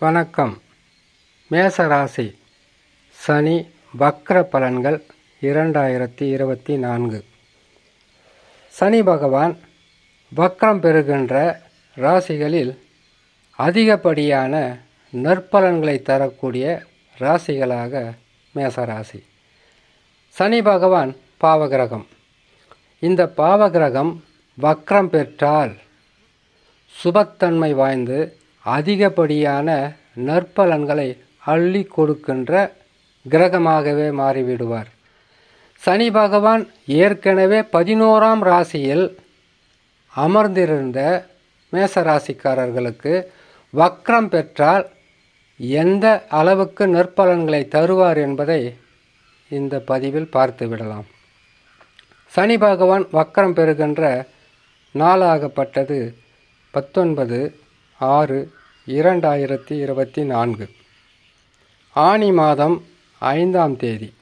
வணக்கம். மேசராசி. சனி வக்ர பலன்கள் இரண்டாயிரத்தி இருபத்தி நான்கு. சனி பகவான் வக்ரம் பெறுகின்ற ராசிகளில் அதிகப்படியான நற்பலன்களை தரக்கூடிய ராசிகளாக மேசராசி. சனி பகவான் பாவகிரகம். இந்த பாவகிரகம் வக்ரம் பெற்றால் சுபத்தன்மை வாய்ந்து அதிகப்படியான நற்பலன்களை அள்ளி கொடுக்கின்ற கிரகமாகவே மாறிவிடுவார். சனி பகவான் ஏற்கனவே பதினோராம் ராசியில் அமர்ந்திருந்த மேச ராசிக்காரர்களுக்கு வக்ரம் பெற்றால் எந்த அளவுக்கு நற்பலன்களை தருவார் என்பதை இந்த பதிவில் பார்த்து விடலாம். சனி பகவான் வக்ரம் பெறுகின்ற நாளாகப்பட்டது பத்தொன்பது ஆறு இரண்டாயிரத்தி இருபத்தி நான்கு. ஆனி மாதம் ஐந்தாம் தேதி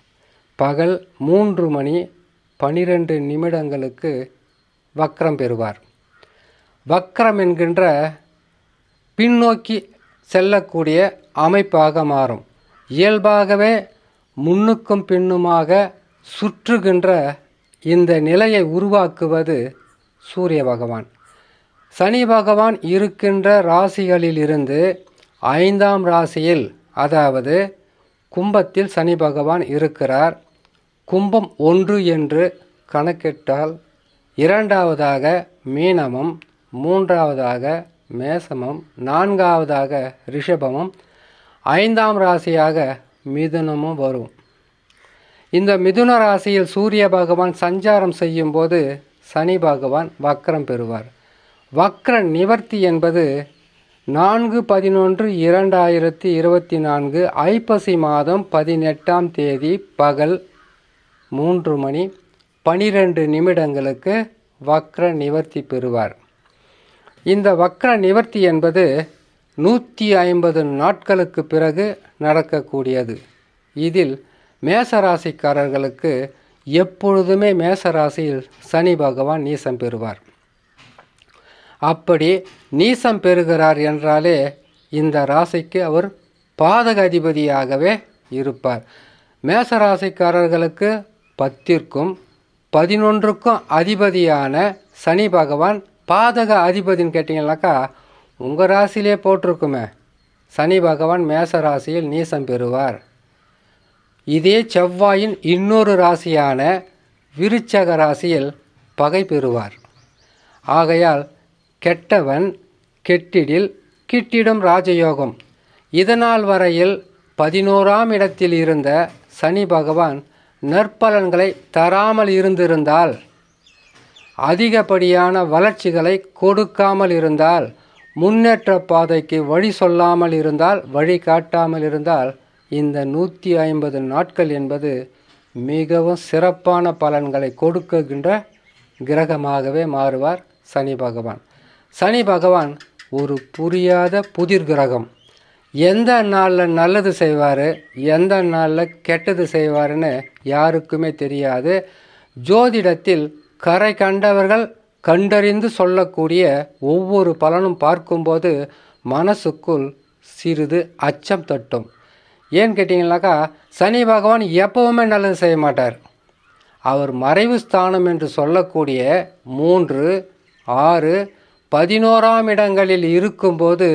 பகல் மூன்று மணி பனிரெண்டு நிமிடங்களுக்கு வக்ரம் பெறுவார். வக்ரம் என்கின்ற பின்னோக்கி செல்லக்கூடிய அமைப்பாக மாறும். இயல்பாகவே முன்னுக்கும் பின்னுமாக சுற்றுகின்ற இந்த நிலையை உருவாக்குவது சூரிய பகவான். சனி பகவான் இருக்கின்ற ராசிகளிலிருந்து ஐந்தாம் ராசியில் அதாவது கும்பத்தில் சனி பகவான் இருக்கிறார். கும்பம் ஒன்று என்று கணக்கிட்டால் இரண்டாவதாக மீனமும் மூன்றாவதாக மேசமும் நான்காவதாக ரிஷபமும் ஐந்தாம் ராசியாக மிதுனமும் வரும். இந்த மிதுன ராசியில் சூரிய பகவான் சஞ்சாரம் செய்யும்போது சனி பகவான் வக்கரம் பெறுவார். வக்ர நிவர்த்தி என்பது நான்கு பதினொன்று இரண்டாயிரத்தி இருபத்தி நான்கு ஐப்பசி மாதம் பதினெட்டாம் தேதி பகல் மூன்று மணி பனிரெண்டு நிமிடங்களுக்கு வக்ர நிவர்த்தி பெறுவார். இந்த வக்ர நிவர்த்தி என்பது நூற்றி ஐம்பது நாட்களுக்கு பிறகு நடக்கக்கூடியது. இதில் மேசராசிக்காரர்களுக்கு எப்பொழுதுமே மேசராசியில் சனி பகவான் நீசம் பெறுவார். அப்படி நீசம் பெறுகிறார் என்றாலே இந்த ராசிக்கு அவர் பாதக அதிபதியாகவே இருப்பார். மேச ராசிக்காரர்களுக்கு பத்திற்கும் பதினொன்றுக்கும் அதிபதியான சனி பகவான் பாதக அதிபதின்னு கேட்டிங்கனாக்கா உங்கள் ராசியிலே போட்டிருக்குமே. சனி பகவான் மேச ராசியில் நீசம் பெறுவார். இதே செவ்வாயின் இன்னொரு ராசியான விருச்சக ராசியில் பகை பெறுவார். ஆகையால் கெட்டவன் கெட்டிடில் கிட்டிடும் ராஜயோகம். இதனால் வரையில் பதினோராம் இடத்தில் இருந்த சனி பகவான் நற்பலன்களை தராமல் இருந்திருந்தால் அதிகப்படியான வளர்ச்சிகளை கொடுக்காமல் இருந்தால் முன்னேற்ற பாதைக்கு வழி சொல்லாமல் இருந்தால் வழி காட்டாமல் இருந்தால் இந்த நூற்றி ஐம்பது நாட்கள் என்பது மிகவும் சிறப்பான பலன்களை கொடுக்குகின்ற கிரகமாகவே மாறுவார் சனி பகவான். சனி பகவான் ஒரு புரியாத புதிர் கிரகம். எந்த நாளில் நல்லது செய்வார் எந்த நாளில் கெட்டது செய்வாருன்னு யாருக்குமே தெரியாது. ஜோதிடத்தில் கரை கண்டவர்கள் கண்டறிந்து சொல்லக்கூடிய ஒவ்வொரு பலனும் பார்க்கும்போது மனசுக்குள் சிறிது அச்சம் தட்டும். ஏன்னு கேட்டிங்கனாக்கா சனி பகவான் எப்பவுமே நல்லது செய்ய மாட்டார். அவர் மறைவு ஸ்தானம் என்று சொல்லக்கூடிய மூன்று ஆறு பதினோராம் இடங்களில் இருக்கும்போது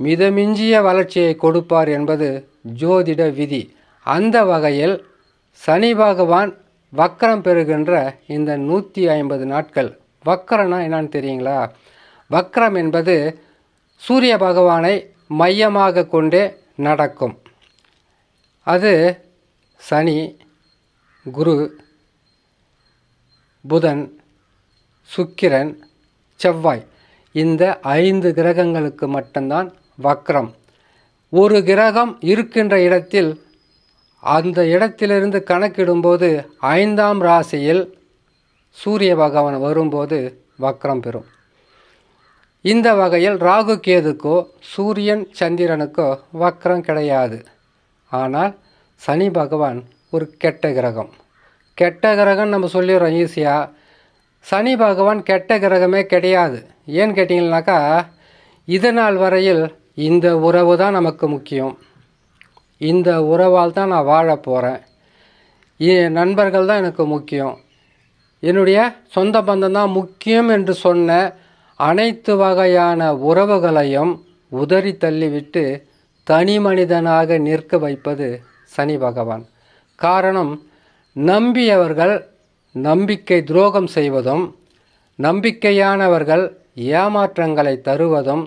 மிதமிஞ்சிய வளர்ச்சியை கொடுப்பார் என்பது ஜோதிட விதி. அந்த வகையில் சனி பகவான் வக்கரம் பெறுகின்ற இந்த நூற்றி ஐம்பது நாட்கள். வக்கரம்னா என்னான்னு தெரியுங்களா? வக்கரம் என்பது சூரிய பகவானை மையமாக கொண்டே நடக்கும். அது சனி குரு புதன் சுக்கிரன் செவ்வாய். இந்த ஐந்து கிரகங்களுக்கு மட்டும்தான் வக்ரம். ஒரு கிரகம் இருக்கின்ற இடத்தில் அந்த இடத்திலிருந்து கணக்கிடும்போது ஐந்தாம் ராசியில் சூரிய பகவான் வரும்போது வக்ரம் பெறும். இந்த வகையில் ராகு கேதுக்கோ சூரியன் சந்திரனுக்கோ வக்ரம் கிடையாது. ஆனால் சனி பகவான் ஒரு கெட்ட கிரகம். கெட்ட கிரகம் நம்ம சொல்லிடுறோம் ஈஸியாக சனி பகவான் கெட்ட கிரகமே கிடையாது. ஏன்னு கேட்டிங்கனாக்கா இதனால் வரையில் இந்த உறவு தான் நமக்கு முக்கியம். இந்த உறவால் தான் நான் வாழ போகிறேன் என் நண்பர்கள் தான் எனக்கு முக்கியம். என்னுடைய சொந்த பந்தம் தான் முக்கியம் என்று சொன்ன அனைத்து வகையான உறவுகளையும் உதறி தள்ளிவிட்டு தனி மனிதனாக நிற்க வைப்பது சனி பகவான். காரணம் நம்பியவர்கள் நம்பிக்கை துரோகம் செய்வதும் நம்பிக்கையானவர்கள் ஏமாற்றங்களை தருவதும்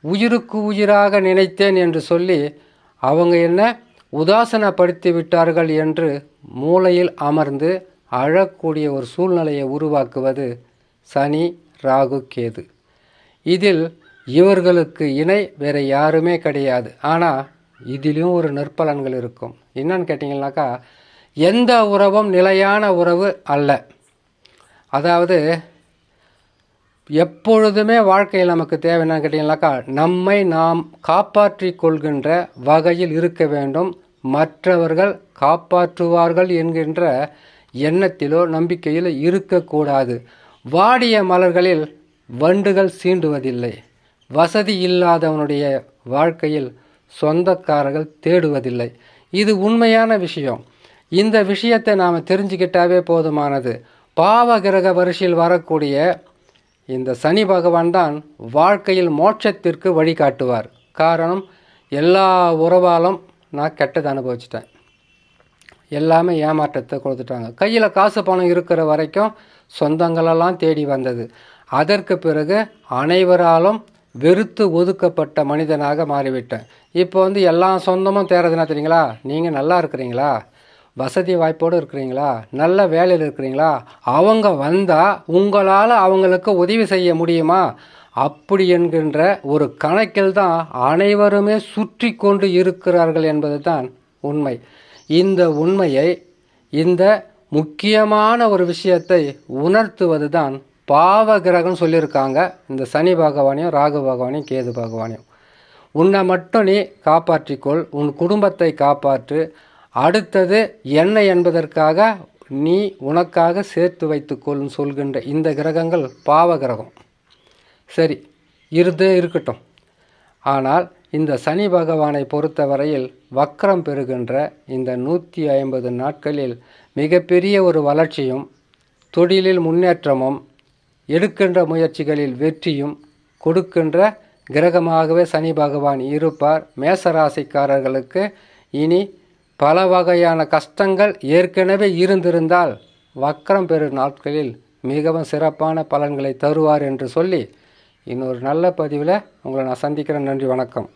உயிருக்கு உயிராக நினைத்தேன் என்று சொல்லி அவங்க என்ன உதாசனப்படுத்தி விட்டார்கள் என்று மூளையில் அமர்ந்து அழக்கூடிய ஒரு சூழ்நிலையை உருவாக்குவது சனி ராகு கேது. இதில் இவர்களுக்கு இணை வேறு யாருமே கிடையாது. ஆனால் இதிலும் ஒரு நற்பலன்கள் இருக்கும். என்னன்னு கேட்டிங்கன்னாக்கா எந்த உறவும் நிலையான உறவு அல்ல. அதாவது எப்பொழுதுமே வாழ்க்கையில் நமக்கு தேவைன்னு கேட்டிங்கனாக்கா நம்மை நாம் காப்பாற்றி கொள்கின்ற வகையில் இருக்க வேண்டும். மற்றவர்கள் காப்பாற்றுவார்கள் என்கின்ற எண்ணத்திலோ நம்பிக்கையிலோ இருக்கக்கூடாது. வாடிய மலர்களில் வண்டுகள் சீண்டுவதில்லை. வசதி இல்லாதவனுடைய வாழ்க்கையில் சொந்தக்காரர்கள் தேடுவதில்லை. இது உண்மையான விஷயம். இந்த விஷயத்தை நாம் தெரிஞ்சுக்கிட்டாவே போதுமானது. பாவ கிரக வரிசையில் வரக்கூடிய இந்த சனி பகவான் தான் வாழ்க்கையில் மோட்சத்திற்கு வழிகாட்டுவார். காரணம் எல்லா உறவாலும் நான் கெட்டதை அனுபவிச்சிட்டேன். எல்லாமே ஏமாற்றத்தை கொடுத்துட்டாங்க. கையில் காசு பணம் இருக்கிற வரைக்கும் சொந்தங்களெல்லாம் தேடி வந்தது. அதற்கு பிறகு அனைவராலும் வெறுத்து ஒதுக்கப்பட்ட மனிதனாக மாறிவிட்டேன். இப்போ வந்து எல்லா சொந்தமும் தேர்றதுனா தெரியுங்களா? நீங்கள் நல்லா இருக்கிறீங்களா? வசதி வாய்ப்போடு இருக்கிறீங்களா? நல்ல வேலையில் இருக்கிறீங்களா? அவங்க வந்தால் உங்களால் அவங்களுக்கு உதவி செய்ய முடியுமா? அப்படி என்கின்ற ஒரு கணக்கில் தான் அனைவருமே சுற்றி கொண்டு இருக்கிறார்கள் என்பது தான் உண்மை. இந்த உண்மையை இந்த முக்கியமான ஒரு விஷயத்தை உணர்த்துவது தான் பாவ கிரகம் சொல்லியிருக்காங்க. இந்த சனி பகவானையும் ராகு பகவானையும் கேது பகவானையும். உன்னை மட்டும் நீ காப்பாற்றிக்கொள். உன் குடும்பத்தை காப்பாற்று. அடுத்தது என்ன என்பதற்காக நீ உனக்காக சேர்த்து வைத்துக்கொள்ளும் சொல்கின்ற இந்த கிரகங்கள் பாவ கிரகம். சரி இருந்தே இருக்கட்டும். ஆனால் இந்த சனி பகவானை பொறுத்தவரையில் வக்கரம் பெறுகின்ற இந்த நூற்றி ஐம்பது நாட்களில் மிகப்பெரிய ஒரு வளர்ச்சியும் தொழிலில் முன்னேற்றமும் எடுக்கின்ற முயற்சிகளில் வெற்றியும் கொடுக்கின்ற கிரகமாகவே சனி பகவான் இருப்பார். மேசராசிக்காரர்களுக்கு இனி பல வகையான கஷ்டங்கள் ஏற்கனவே இருந்திருந்தால் வக்ரம் பெறும் நாட்களில் மிகவும் சிறப்பான பலன்களை தருவார் என்று சொல்லி இன்னொரு நல்ல பதிவில் உங்களை நான் சந்திக்கிறேன். நன்றி வணக்கம்.